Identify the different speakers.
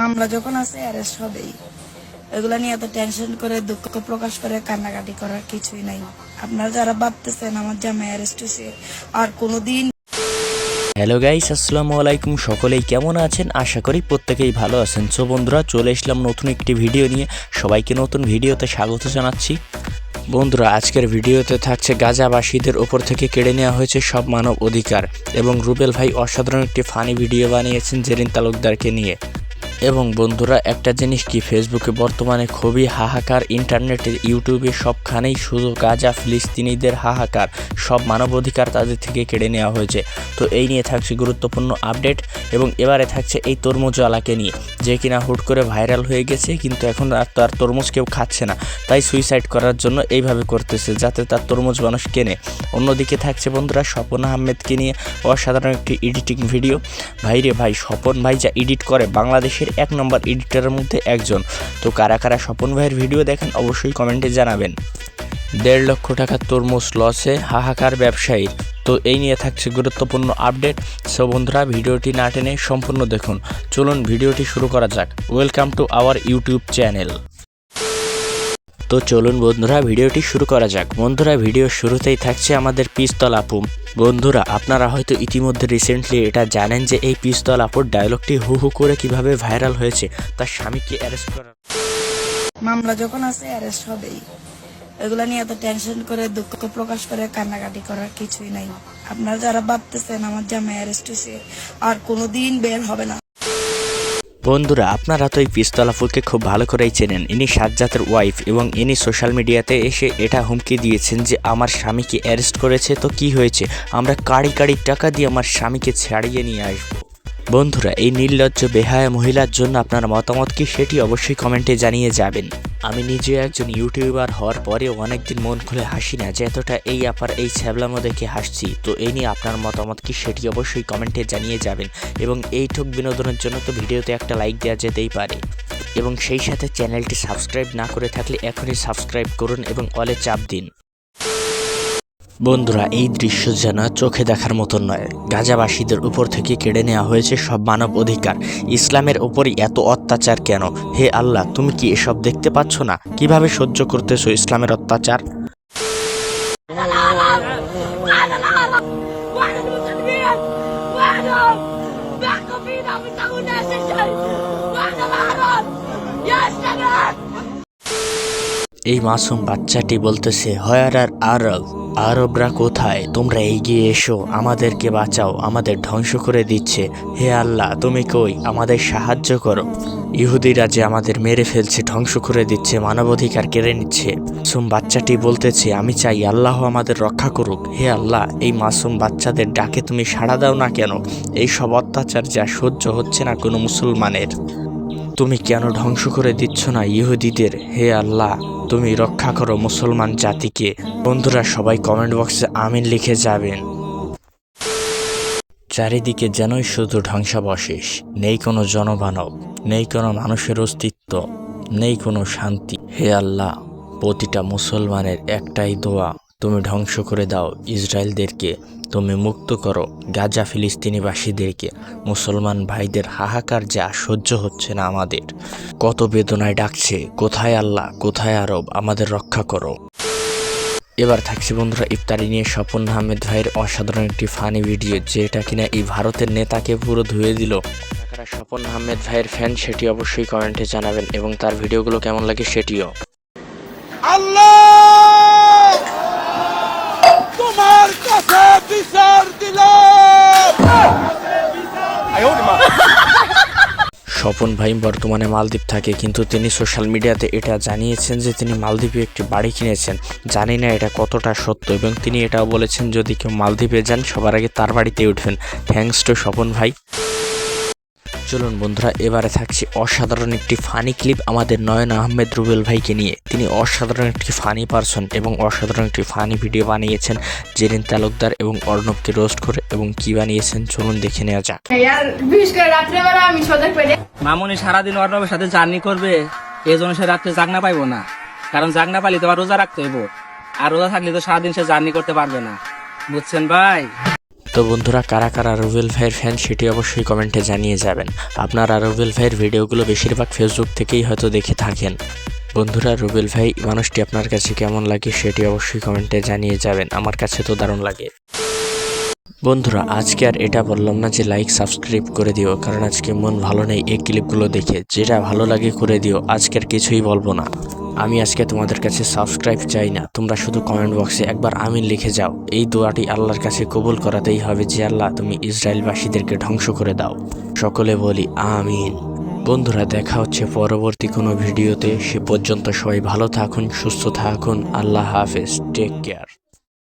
Speaker 1: মামলা যখন আছে অ্যারেস্ট হবেই। এগুলা নিয়ে এত টেনশন করে, দুঃখ প্রকাশ করে, কান্নাকাটি করার কিছুই নাই। আপনারা যারা ভাবতেছেন আমার জামাই অ্যারেস্ট হয়েছে, আর কোনোদিন
Speaker 2: হ্যালো গাইস আসসালামু আলাইকুম। সকলেই কেমন আছেন? আশা করি প্রত্যেকেই ভালো আছেন। সো বন্ধুরা, চলে এসলাম নতুন একটি ভিডিও নিয়ে। সবাইকে নতুন ভিডিওতে স্বাগত জানাচ্ছি। বন্ধুরা, আজকের ভিডিওতে থাকছে গাজাবাসীদের ওপর থেকে কেড়ে নেওয়া হয়েছে সব মানব অধিকার এবং রুবেল ভাই অসাধারণ একটি ফানি ভিডিও বানিয়েছেন জেরিন তালুকদারকে নিয়ে। এবং বন্ধুরা, একটা জিনিস কি ফেসবুকে বর্তমানে খুবই হাহাকার ইন্টারনেটে ইউটিউবে সবখানেই শুধু গাজা ফিলিস্তিনিদের হাহাকার, সব মানবাধিকার তাদের থেকে কেড়ে নেওয়া হয়েছে। তো এই নিয়ে থাকছে গুরুত্বপূর্ণ আপডেট এবং এবারে থাকছে এই তরমুজওয়ালাকে নিয়ে, যে কিনা হুট করে ভাইরাল হয়ে গেছে, কিন্তু এখন আর তার তরমুজ কেউ খাচ্ছে না। তাই সুইসাইড করার জন্য এইভাবে করতেছে, যাতে তার তরমুজ মানুষ কেনে। অন্যদিকে থাকছে বন্ধুরা, স্বপন আহমেদকে নিয়ে অসাধারণ একটি এডিটিং ভিডিও ভাইরে ভাই, স্বপন ভাই যা এডিট করে, বাংলাদেশের এক নম্বর এডিটরের মধ্যে একজন। তো কারা কারা স্বপন ভাইয়ের ভিডিও দেখেন অবশ্যই কমেন্টে জানাবেন। দেড় লক্ষ টাকা তরমুজ লসে হাহাকার ব্যবসায়ী তো এই নিয়ে থাকছে গুরুত্বপূর্ণ আপডেট। সো বন্ধুরা, ভিডিওটি না টেনে সম্পূর্ণ দেখুন। চলুন ভিডিওটি শুরু করা যাক। Welcome to our YouTube channel তো চলুন বন্ধুরা, ভিডিওটি শুরু করা যাক। বন্ধুরা, ভিডিও শুরুতেই থাকছে আমাদের পিস্তল আপু। বন্ধুরা, আপনারা হয়তো ইতিমধ্যে রিসেন্টলি এটা জানেন যে এই পিস্তল আপুর ডায়লগটি হু হু করে কীভাবে ভাইরাল হয়েছে। তার স্বামীকে অ্যারেস্ট করা
Speaker 1: মামলা যখন আছে অ্যারেস্ট হবেই। এগুলা নিয়ে এত টেনশন করে, দুঃখ প্রকাশ করে, কান্নাকাটি করার কিছুই নাই। আপনারা যারা ভাবতেছেন আমার জামাই অ্যারেস্ট হয়েছে, আর কোনোদিন বের হবে না।
Speaker 2: বন্ধুরা, আপনারা তো এই পিস্তলা ফুলকে খুব ভালো করেই চেনেন। ইনি সাজ্জাতের ওয়াইফ এবং ইনি সোশ্যাল মিডিয়াতে এসে এটা হুমকি দিয়েছেন যে, আমার স্বামীকে অ্যারেস্ট করেছে, তো কি হয়েছে? আমরা কাড়ি কাড়ি টাকা দিয়ে আমার স্বামীকে ছাড়িয়ে নিয়ে আসব। বন্ধুরা, এই নির্লজ্জ বেহায়া মহিলার জন্য আপনার মতামত কি সেটি অবশ্যই কমেন্টে জানিয়ে যাবেন। আমি নিজে একজন ইউটিউবার হওয়ার পরেও অনেকদিন মন খুলে হাসি না যে এতটা এই আপার এই ছ্যাবলামো দেখে হাসছি। তো এই নিয়ে আপনার মতামত কি সেটি অবশ্যই কমেন্টে জানিয়ে যাবেন এবং এই ঠোক বিনোদনের জন্য তো ভিডিওতে একটা লাইক দেওয়া যেতেই পারে। এবং সেই সাথে চ্যানেলটি সাবস্ক্রাইব না করে থাকলে এখনই সাবস্ক্রাইব করুন এবং অলে চাপ দিন। বন্ধুরা, এই দৃশ্য যেন চোখে দেখার মতন নয়। গাজাবাসীদের উপর থেকে কেড়ে নেওয়া হয়েছে সব মানব অধিকার। ইসলামের ওপরই এত অত্যাচার কেন? হে আল্লাহ, তুমি কি এসব দেখতে পাচ্ছ না? কীভাবে সহ্য করতেছো ইসলামের অত্যাচার? এই মাসুম বাচ্চাটি বলতেছে হয়ার আর আরব। আরবরা কোথায়? তোমরা এগিয়ে এসো, আমাদেরকে বাঁচাও, আমাদের ধ্বংস করে দিচ্ছে। হে আল্লাহ, তুমি কই? আমাদের সাহায্য করো। ইহুদিরা যে আমাদের মেরে ফেলছে, ধ্বংস করে দিচ্ছে, মানবাধিকার কেড়ে নিচ্ছে। মাসুম বাচ্চাটি বলতেছে, আমি চাই আল্লাহ আমাদের রক্ষা করুক। হে আল্লাহ, এই মাসুম বাচ্চাদের ডাকে তুমি সাড়া দাও না কেন? এই সব অত্যাচার যা সহ্য হচ্ছে না কোনো মুসলমানের। তুমি কেন ধ্বংস করে দিচ্ছ না ইহুদিদের? হে আল্লাহ, তুমি রক্ষা করো মুসলমান জাতিকে। বন্ধুরা, সবাই কমেন্ট বক্সে আমিন লিখে যাবেন। চারিদিকে যেনই শুধু ধ্বংসাবশেষ, নেই কোনো জনমানব, নেই কোনো মানুষের অস্তিত্ব, নেই কোনো শান্তি। হে আল্লাহ, প্রতিটা মুসলমানের একটাই দোয়া। তুমি ধ্বংস করে দাও ইসরায়েলদেরকে। তুমি মুক্ত করো গাজা ফিলিস্তিনিবাসীদেরকে। মুসলমান ভাইদের হাহাকার যা সহ্য হচ্ছে না আমাদের। কত বেদনায় ডাকছে, কোথায় আল্লাহ, কোথায় আরব, আমাদের রক্ষা করো। এবার থাকছে বন্ধুরা ইফতারি নিয়ে স্বপন আহমেদ ভাইয়ের অসাধারণ একটি ফানি ভিডিও, যেটা কিনা এই ভারতের নেতাকে পুরো ধুয়ে দিল। কারা স্বপন আহমেদ ভাইয়ের ফ্যান, সেটি অবশ্যই কমেন্টে জানাবেন এবং তার ভিডিওগুলো কেমন লাগে সেটিও।
Speaker 3: আল্লাহ তোমার কাছে বিচার দিলাম
Speaker 2: স্বপন ভাই বর্তমানে মালদ্বীপ থাকে, কিন্তু তিনি সোশ্যাল মিডিয়াতে এটা জানিয়েছেন যে তিনি মালদ্বীপে একটি বাড়ি কিনেছেন। জানি না এটা কতটা সত্য এবং তিনি এটাও বলেছেন, যদি কেউ মালদ্বীপে যান, সবার আগে তার বাড়িতে উঠবেন। থ্যাংকস টু স্বপন ভাই। চলুন বন্ধুরা এবারে থাকছে অসাধারণ একটি ফানি ক্লিপ আমাদের নয়ন আহমেদ রুবেল ভাইকে নিয়ে। তিনি অসাধারণ একটি ফানি পারসন এবং অসাধারণ একটি ফানি ভিডিও বানিয়েছেন জেরিন তালুকদার এবং অর্ণবকে রোস্ট করে এবং কি বানিয়েছেন চলুন দেখে নেওয়া যাক।
Speaker 4: মামনি সারাদিন অর্ণবের সাথে জার্নি করবে এই জন্য সে রাত্রে জাগনা পাইবো না। কারণ জাগনা পাইলে তোমার রোজা রাখতে হইব। আর রোজা থাকলে তো সারাদিন সে জার্নি করতে পারবে না। বুঝছেন ভাই?
Speaker 2: তো বন্ধুরা, কারা কারা রুবেল ভাইয়ের ফ্যান সেটি অবশ্যই কমেন্টে জানিয়ে যাবেন। আপনারা রুবেল ভাইয়ের ভিডিওগুলো বেশিরভাগ ফেসবুক থেকেই হয়তো দেখে থাকেন। বন্ধুরা রুবেল ভাই মানুষটি আপনার কাছে কেমন লাগে সেটি অবশ্যই কমেন্টে জানিয়ে যাবেন। আমার কাছে তো দারুণ লাগে। বন্ধুরা, আজকে আর এটা বললাম না যে লাইক সাবস্ক্রাইব করে দিও, কারণ আজকে মন ভালো নেই এই ক্লিপগুলো দেখে। যেটা ভালো লাগে করে দিও আজকের কিছুই বলব না। আমি আজকে তোমাদের কাছে সাবস্ক্রাইব চাই না। তোমরা শুধু কমেন্ট বক্সে একবার আমিন লিখে যাও। এই দোয়াটি আল্লাহর কাছে কবুল করাতেই হবে যে আল্লাহ তুমি ইসরায়েলবাসীদেরকে ধ্বংস করে দাও। সকলে বলি, আমিন। বন্ধুরা, দেখা হচ্ছে পরবর্তী কোনো ভিডিওতে। সে পর্যন্ত সবাই ভালো থাকুন, সুস্থ থাকুন। আল্লাহ হাফেজ। Take care